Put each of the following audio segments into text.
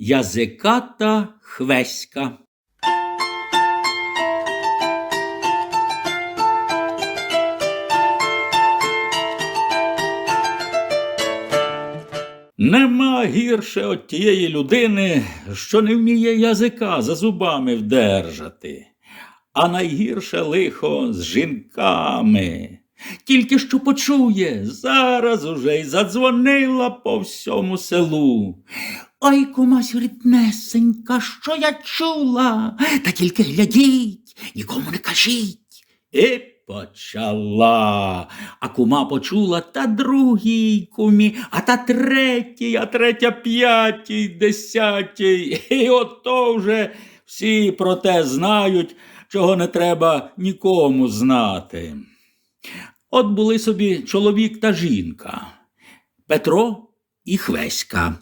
Язиката хвеська. Нема гірше от тієї людини, що не вміє язика за зубами вдержати, а найгірше лихо з жінками. Тільки що почує, зараз уже й задзвонила по всьому селу. Ой, кумась ріднесенька, що я чула, та тільки глядіть, нікому не кажіть. І почала. А кума почула та другій кумі, а та третій, а третя п'ятій, десятій. І ото вже всі про те знають, чого не треба нікому знати. От були собі чоловік та жінка, Петро і Хвеська.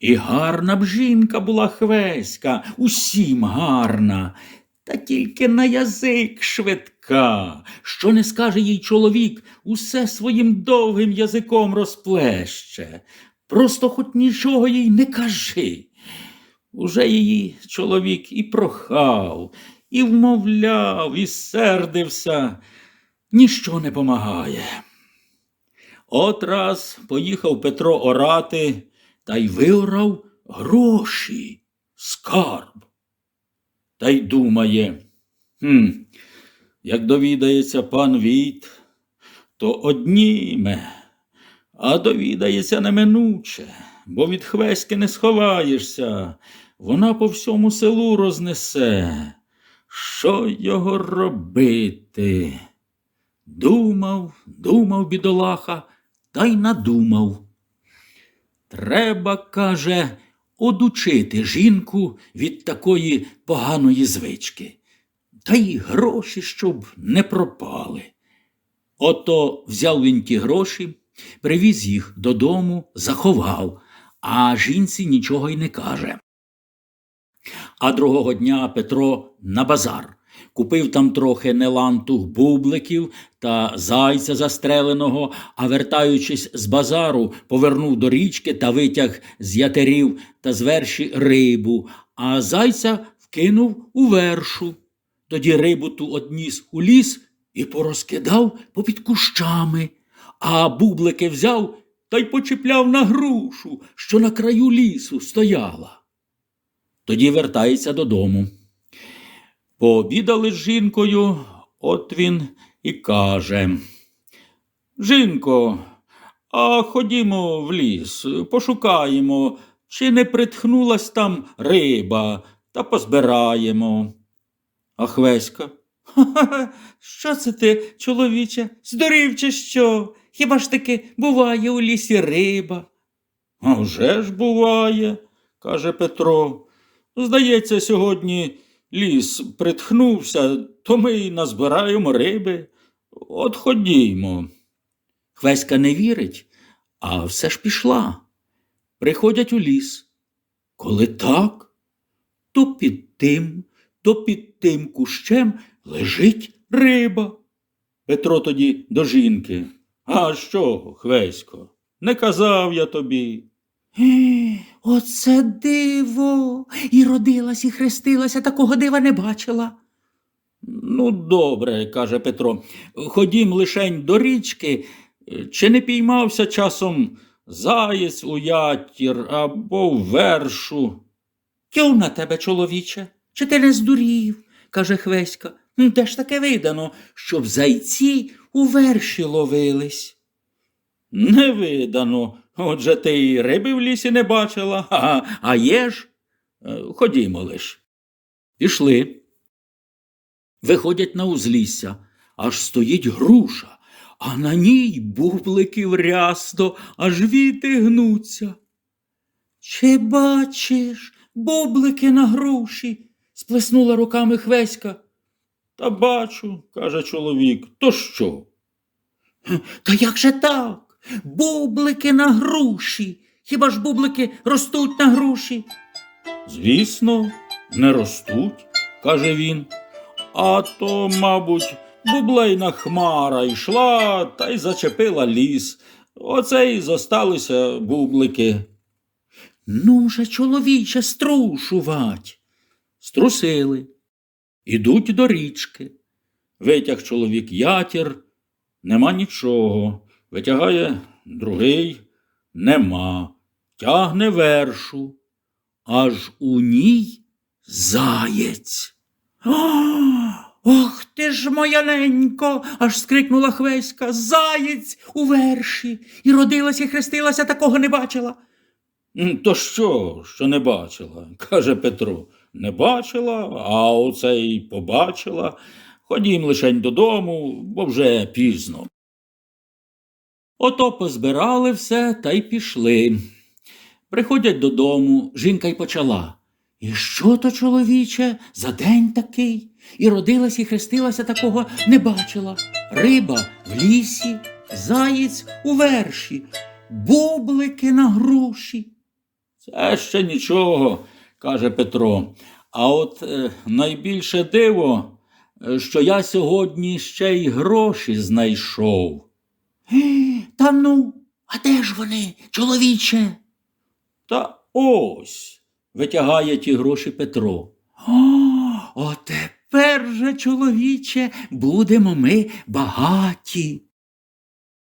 І гарна б жінка була Хвеська, усім гарна, та тільки на язик швидка. Що не скаже їй чоловік, усе своїм довгим язиком розплеще. Просто хоч нічого їй не кажи. Уже її чоловік і прохав, і вмовляв, і сердився, ніщо не помагає. От раз поїхав Петро орати та й виорав гроші, скарб. Та й думає, хм, як довідається пан Війт, то одніме, а довідається неминуче, бо від хвеськи не сховаєшся, вона по всьому селу рознесе. Що його робити? Думав, думав бідолаха, та й надумав. Треба, каже, одучити жінку від такої поганої звички, та й гроші, щоб не пропали. Ото взяв він ті гроші, привіз їх додому, заховав, а жінці нічого й не каже. А другого дня Петро на базар. Купив там трохи нелантух бубликів та зайця застреленого, а вертаючись з базару, повернув до річки та витяг з ятерів та з верші рибу, а зайця вкинув у вершу. Тоді рибу ту одніс у ліс і порозкидав попід кущами, а бублики взяв та й почіпляв на грушу, що на краю лісу стояла. Тоді вертається додому. Пообідали з жінкою, от він і каже. Жінко, а ходімо в ліс, пошукаємо, чи не притхнулась там риба, та позбираємо. А Хвеська. Ха-ха, що це ти, чоловіче, здурів чи що? Хіба ж таки буває у лісі риба? А вже ж буває, каже Петро. Здається, сьогодні ліс притхнувся, то ми й назбираємо риби. От ходімо. Хвеська не вірить, а все ж пішла. Приходять у ліс. Коли так, то під тим, то під тим кущем лежить риба. Петро тоді до жінки. А що, Хвесько, не казав я тобі. Оце диво. І родилась, і хрестилася, такого дива не бачила. Ну, добре, каже Петро. Ходім лишень до річки, чи не піймався часом заєць у ятір або в вершу. Тьов на тебе, чоловіче, чи ти не здурів? каже Хвеська. Де ж таке видано, щоб зайці у верші ловились? Не видано. Отже, ти і риби в лісі не бачила, а, а є ж? Ходімо лиш. Пішли. Виходять на узлісся, аж стоїть груша, а на ній бубликів рясно, аж віти гнуться. Чи бачиш бублики на груші? сплеснула руками Хвеська. Та бачу, каже чоловік, то що? Та як же так? Бублики на груші. Хіба ж бублики ростуть на груші? Звісно, не ростуть, каже він. А то, мабуть, бублейна хмара йшла та й зачепила ліс. Оце й зосталися бублики. Ну же, чоловіче, струшувать. Струсили. Ідуть до річки. Витяг чоловік ятір, нема нічого. Витягає другий, нема. Тягне вершу. Аж у ній заєць. Ох ти ж моя ненько. аж скрикнула Хвеська. Заєць у верші. І родилася, і хрестилася, такого не бачила. То що, що не бачила? каже Петро. Не бачила, а оце й побачила. Ходім лишень додому, бо вже пізно. Ото позбирали все та й пішли. Приходять додому, жінка й почала. І що то, чоловіче, за день такий? І родилась, і хрестилася, такого не бачила. Риба в лісі, заєць у верші, бублики на груші. Це ще нічого, каже Петро. А от е, найбільше диво, е, що я сьогодні ще й гроші знайшов. «Е, Та ну, а де ж вони, чоловіче? Та ось, витягає ті гроші Петро. О, отепер же, чоловіче, будемо ми багаті.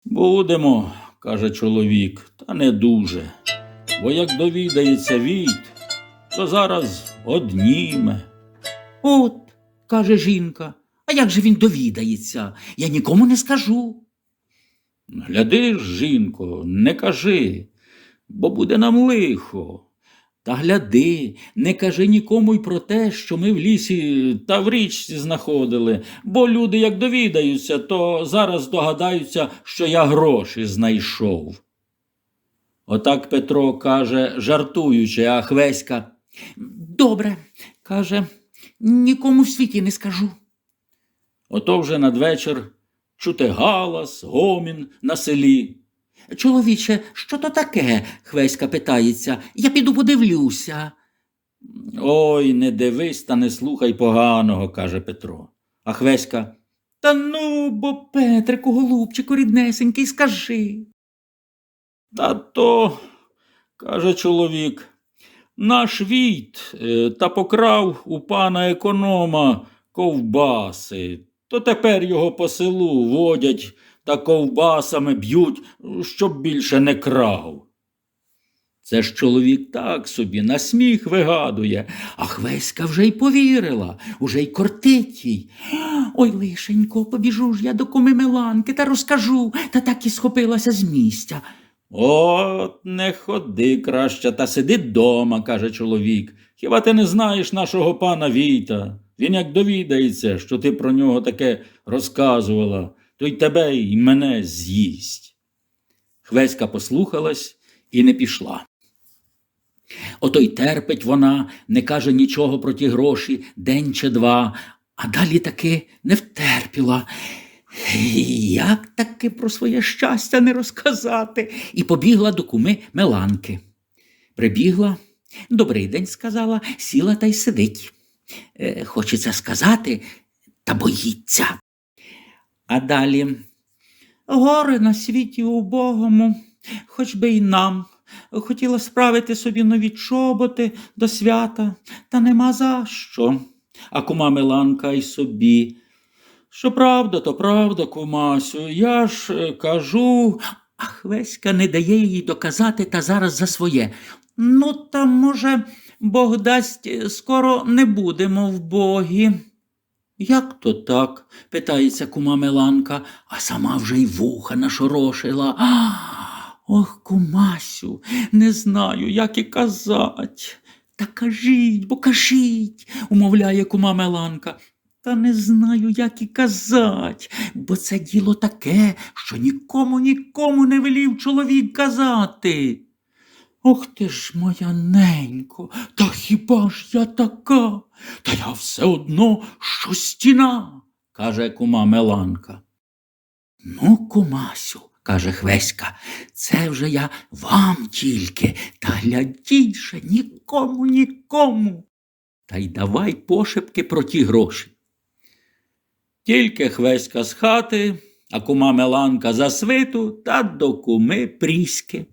Будемо, каже чоловік, та не дуже. Бо як довідається Війт, то зараз одніме. От, каже жінка, а як же він довідається? Я нікому не скажу. Гляди жінко, не кажи, бо буде нам лихо. Та гляди, не кажи нікому й про те, що ми в лісі та в річці знаходили, бо люди, як довідаються, то зараз догадаються, що я гроші знайшов. Отак Петро каже, жартуючи, а Хвеська. Добре, каже, нікому в світі не скажу. Ото вже надвечір чути галас, гомін на селі. Чоловіче, що то таке? Хвеська питається. Я піду подивлюся. Ой, не дивись та не слухай поганого, каже Петро. А Хвеська. Та ну, бо Петрику, голубчику, ріднесенький, скажи. Та то, каже чоловік, наш війт е, та покрав у пана економа ковбаси. То тепер його по селу водять та ковбасами б'ють, щоб більше не крав. Це ж чоловік так собі на сміх вигадує, а Хвеська вже й повірила, уже й кортить їй. Ой, лишенько, побіжу ж я до куми Меланки та розкажу, та так і схопилася з місця. От не ходи краще, та сиди дома, каже чоловік. Хіба ти не знаєш нашого пана Війта? Він як довідається, що ти про нього таке розказувала, то й тебе, і мене з'їсть. Хвеська послухалась і не пішла. Ото й терпить вона, не каже нічого про ті гроші день чи два, а далі таки не втерпіла. Як таки про своє щастя не розказати? І побігла до куми Меланки. Прибігла, добрий день сказала, сіла та й сидить. Е, хочеться сказати, та боїться. А далі горе на світі убогому, хоч би й нам. Хотіла справити собі нові чоботи до свята, та нема за що. А кума Миланка й собі. Що правда, то правда, кумасю, я ж е, кажу. А Хвеська не дає їй доказати та зараз за своє. Ну, та, може, Бог дасть, е, скоро не будемо в богі. Як то так? питається кума Меланка, а сама вже й вуха нашорошила. А, ох, кумасю, не знаю, як і казать. Та кажіть, бо кажіть, умовляє кума Меланка. Та не знаю, як і казать, бо це діло таке, що нікому нікому не велів чоловік казати. Ох ти ж моя ненько, та хіба ж я така? Та я все одно, що стіна, каже кума Меланка. Ну, кумасю, каже Хвеська, це вже я вам тільки, та глядіть же нікому, нікому. Та й давай пошепки про ті гроші. Тільки Хвеська з хати, а кума Меланка за свиту та до куми Пріськи.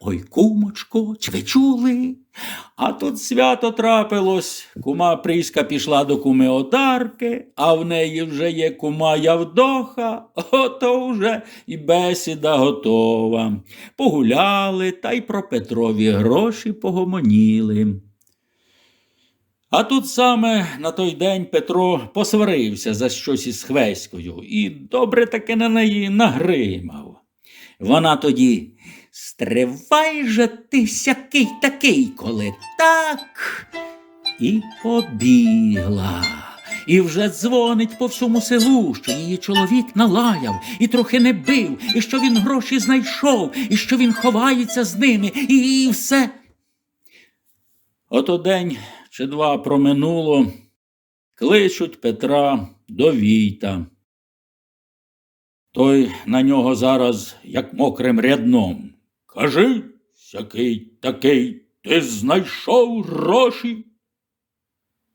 Ой, кумочко, чи ви чули? А тут свято трапилось. Кума Пріська пішла до куми Одарки, а в неї вже є кума Явдоха, ото вже і бесіда готова. Погуляли та й про Петрові гроші погомоніли. А тут саме на той день Петро посварився за щось із Хвеською і добре таки на неї нагримав. Вона тоді стривай же ти сякий такий, коли так. І побігла. І вже дзвонить по всьому селу, що її чоловік налаяв і трохи не бив, і що він гроші знайшов, і що він ховається з ними, і, і все. Ото день чи два проминуло, кличуть Петра до Війта. Той на нього зараз, як мокрим рядном. Кажи, сякий такий, ти знайшов гроші?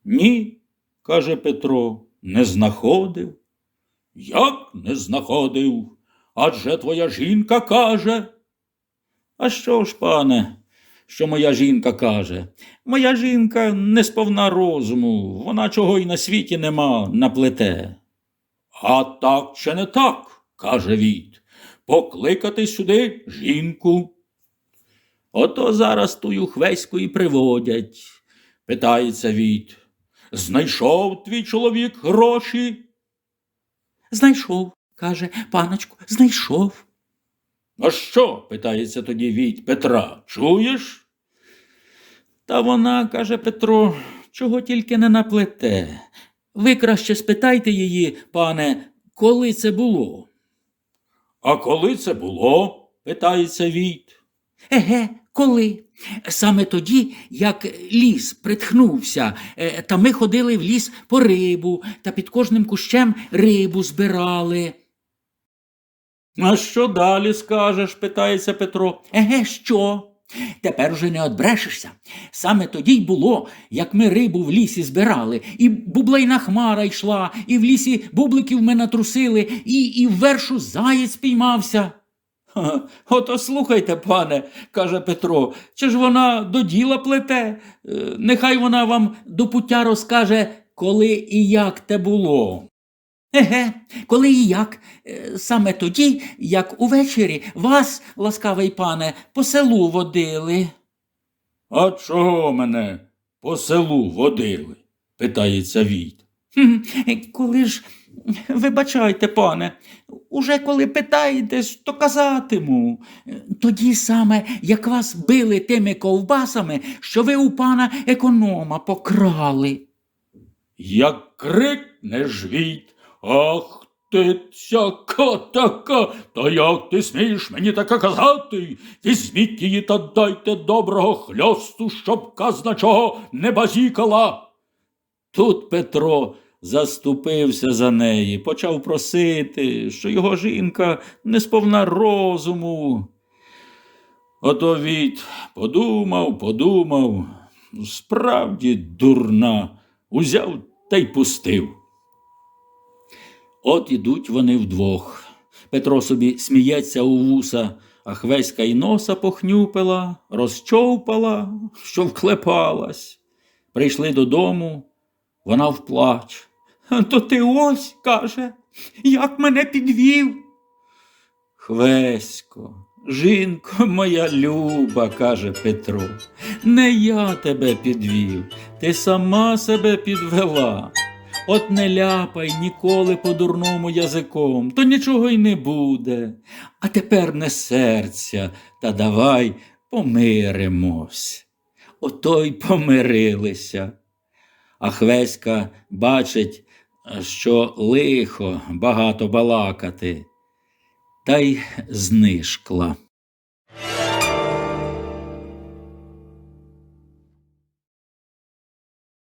Ні, каже Петро, не знаходив. Як не знаходив? Адже твоя жінка каже. А що ж, пане, що моя жінка каже? Моя жінка не сповна розуму, вона чого й на світі нема наплете. А так чи не так, каже Віт, покликати сюди жінку. Ото зараз тую хвеську і приводять, питається Віт. Знайшов твій чоловік гроші? Знайшов, каже паночку, знайшов. А що? питається тоді Віть Петра. Чуєш? Та вона, каже Петро, чого тільки не наплете. Ви краще спитайте її, пане, коли це було? А коли це було? питається Війт. Еге, коли? Саме тоді, як ліс притхнувся, е, та ми ходили в ліс по рибу, та під кожним кущем рибу збирали. А що далі скажеш? питається Петро. Еге, що? Тепер уже не одбрешешся. Саме тоді й було, як ми рибу в лісі збирали, і бублейна хмара йшла, і в лісі бубликів ми натрусили, і, і в вершу заєць піймався. «Ха, Ото слухайте, пане, каже Петро, чи ж вона до діла плете? Е, Нехай вона вам до пуття розкаже, коли і як те було. Еге, коли і як, Е, саме тоді, як увечері вас, ласкавий пане, по селу водили. А чого мене по селу водили? питається Війт. Коли ж, вибачайте, пане, уже коли питаєтесь, то казатиму. Тоді саме, як вас били тими ковбасами, що ви у пана економа покрали. Як крикне жвіт, ах ти цяка така, та як ти смієш мені таке казати? Візьміть її та дайте доброго хльосту, щоб казна чого не базікала. Тут Петро заступився за неї, почав просити, що його жінка не сповна розуму. Ото Віт подумав, подумав, справді дурна, узяв та й пустив. От ідуть вони вдвох. Петро собі сміється у вуса, а хвеська й носа похнюпила, розчовпала, що вклепалась. Прийшли додому, вона вплач. То ти ось, каже, як мене підвів. Хвесько, жінко моя люба, каже Петро, не я тебе підвів, ти сама себе підвела. От не ляпай ніколи по дурному язиком, то нічого й не буде. А тепер не серця, та давай помиримось. Ото й помирилися. А Хвеська бачить, що лихо багато балакати, та й знишкла.